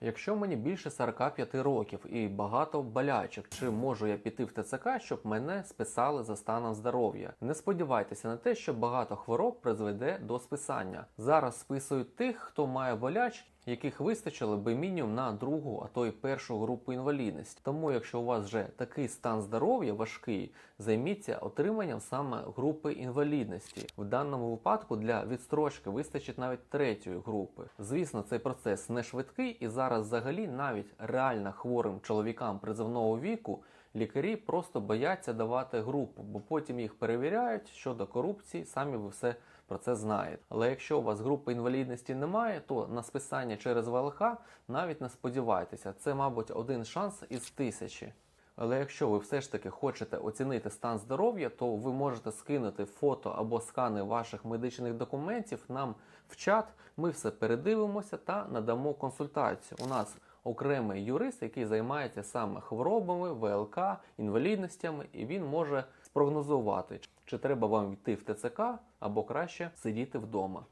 Якщо мені більше 45 років і багато болячок, чи можу я піти в ТЦК, щоб мене списали за станом здоров'я? Не сподівайтеся на те, що багато хвороб призведе до списання. Зараз списують тих, хто має болячки, яких вистачило би мінімум на другу, а то й першу групу інвалідності. Тому, якщо у вас вже такий стан здоров'я важкий, займіться отриманням саме групи інвалідності. В даному випадку для відстрочки вистачить навіть третьої групи. Звісно, цей процес не швидкий, і зараз взагалі навіть реально хворим чоловікам призовного віку лікарі просто бояться давати групу, бо потім їх перевіряють щодо корупції, самі ви все про це знаєте. Але якщо у вас групи інвалідності немає, то на списання через ВЛК навіть не сподівайтеся. Це, мабуть, один шанс із тисячі. Але якщо ви все ж таки хочете оцінити стан здоров'я, то ви можете скинути фото або скани ваших медичних документів нам в чат. Ми все передивимося та надамо консультацію. У нас окремий юрист, який займається саме хворобами, ВЛК, інвалідностями, і він може спрогнозувати, чи треба вам йти в ТЦК або краще сидіти вдома.